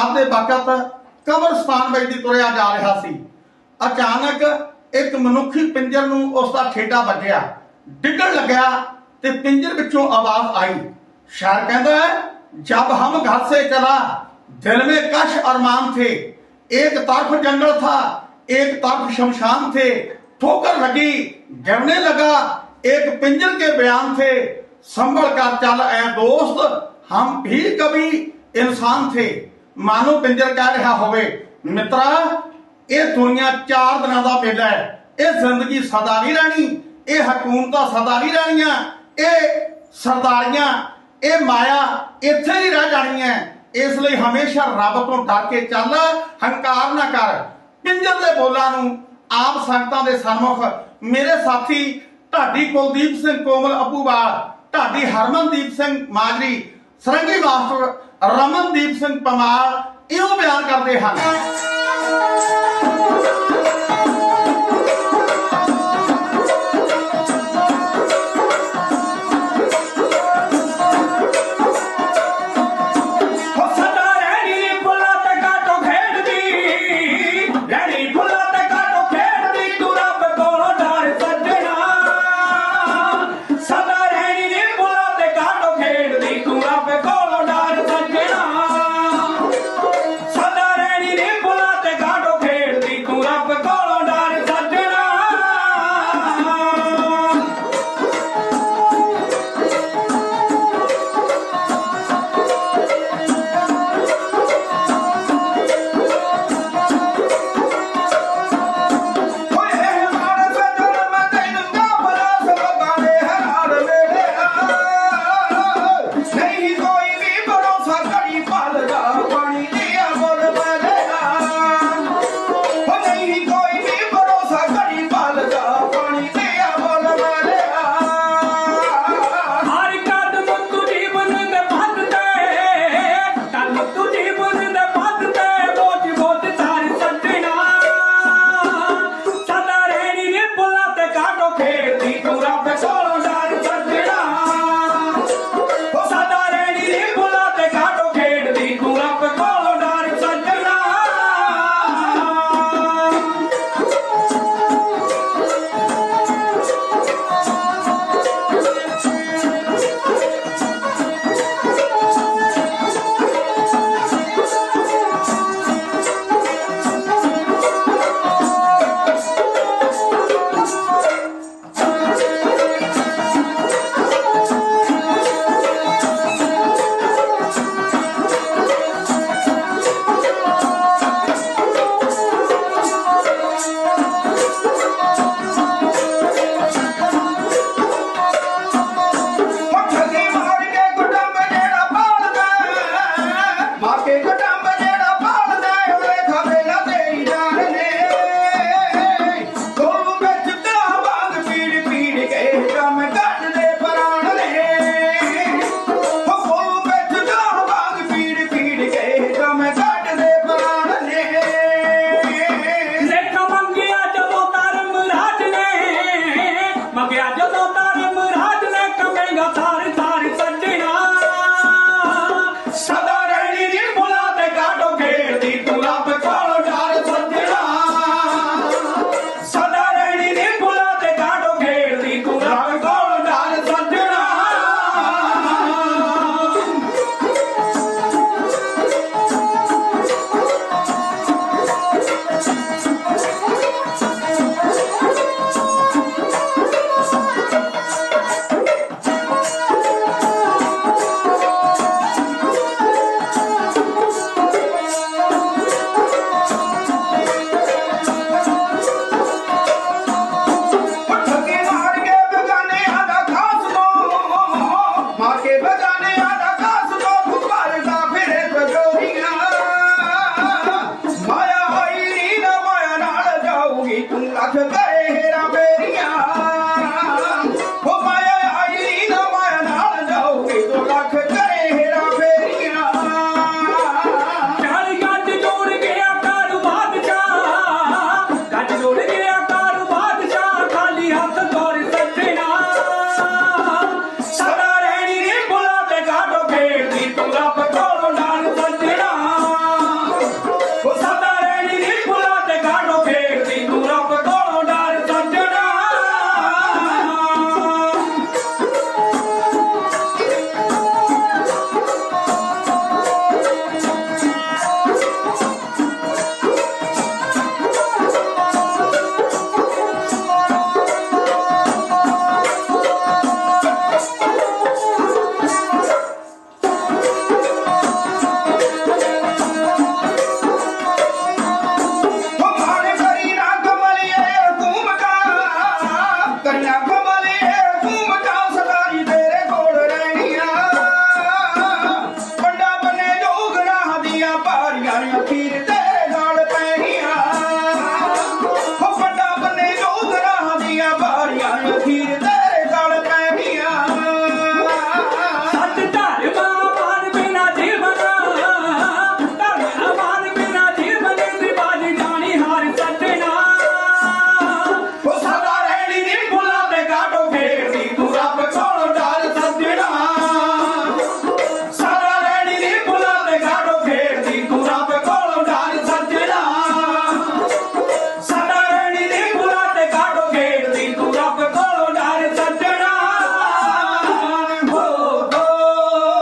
ਆਪਦੇ ਵਕਤ ਕਬਰਸਤਾਨ ਵਿੱਚ ਦੀ ਤੁਰਿਆ ਜਾ ਰਿਹਾ ਸੀ ਅਚਾਨਕ ਇੱਕ ਮਨੁੱਖੀ ਪਿੰਜਰ ਨੂੰ ਉਸ ਦਾ ਠੇਡਾ ਵੱਜਿਆ ਡਿੱਗਣ ਲੱਗਿਆ ਤੇ ਪਿੰਜਰ ਵਿੱਚੋਂ ਆਵਾਜ਼ ਆਈ ਸ਼ਾਇਰ ਕਹਿੰਦਾ ਹੈ जब हम घर से चला दिल में कश अरमान थे एक तरफ जंगल था एक तरफ शमशान थे ठोकर लगी गिरने लगा एक पिंजर के बयान थे संभल कर चल ऐ दोस्त हम भी कभी इंसान थे ਮਾਨੂੰ ਪਿੰਜਰ ਕਹਿ ਰਿਹਾ ਹੋਵੇ, ਮਿੱਤਰਾ, ਇਹ ਦੁਨੀਆ ਚਾਰ ਦਿਨਾਂ ਦਾ ਮੇਲਾ ਹੈ। ਇਹ ਜ਼ਿੰਦਗੀ ਸਦਾ ਨਹੀਂ ਰਹਿਣੀ, ਇਹ ਹਕੂਮਤਾਂ ਸਦਾ ਨਹੀਂ ਰਹਿਣੀਆਂ, ਇਹ ਸਰਦਾਰੀਆਂ, ਇਹ ਮਾਇਆ ਇੱਥੇ ਹੀ ਰਹਿ ਜਾਣੀ ਇਸ ਲਈ ਹਮੇਸ਼ਾ ਰੱਬ ਤੋਂ ਡਰ ਕੇ ਚੱਲ, ਹੰਕਾਰ ਨਾ ਕਰ। ਪਿੰਜਰ ਦੇ ਬੋਲਾਂ ਨੂੰ ਆਪ ਸੰਗਤਾਂ ਦੇ ਸਨਮੁਖ, ਮੇਰੇ ਸਾਥੀ, ਢਾਡੀ ਕੁਲਦੀਪ ਸਿੰਘ ਕੋਮਲ ਅਪੂਵਾਲ ਢਾਡੀ ਹਰਮਨਦੀਪ ਸਿੰਘ ਮਾਜਰੀ ਸਰੰਗੀ ਮਾਸਟਰ ਰਮਨਦੀਪ ਸਿੰਘ ਪਮਾਲ ਇਹੋ ਬਿਆਨ ਕਰਦੇ ਹਨ। ਮਾਕੇ ਕਟੰਬ ਜਿਹੜਾ ਪਾਲਦਾ ਹੋਵੇ ਖਵੇ ਨਾ ਤੇਰੀ ਜਾਨ ਨੇ। ਤੂੰ ਵਿੱਚ ਤਾਂ ਵਾਂਗ ਪੀੜ ਪੀੜ ਕੇ ਕੰਮ ਕੱਢਦੇ ਪ੍ਰਾਣ ਨੇ। ਤੂੰ ਵਿੱਚ ਤਾਂ ਵਾਂਗ ਪੀੜ ਪੀੜ ਕੇ ਕੰਮ ਕੱਢਦੇ ਪ੍ਰਾਣ ਨੇ। ਲੇਖ ਮੰਗਿਆ ਜਦੋਂ ਤਾਰ ਮਰਾਜ ਨੇ, ਮੰਗਿਆ ਜਦੋਂ ਤਾਰ ਮਰਾਜ ਨੇ, ਕਮੇਗਾ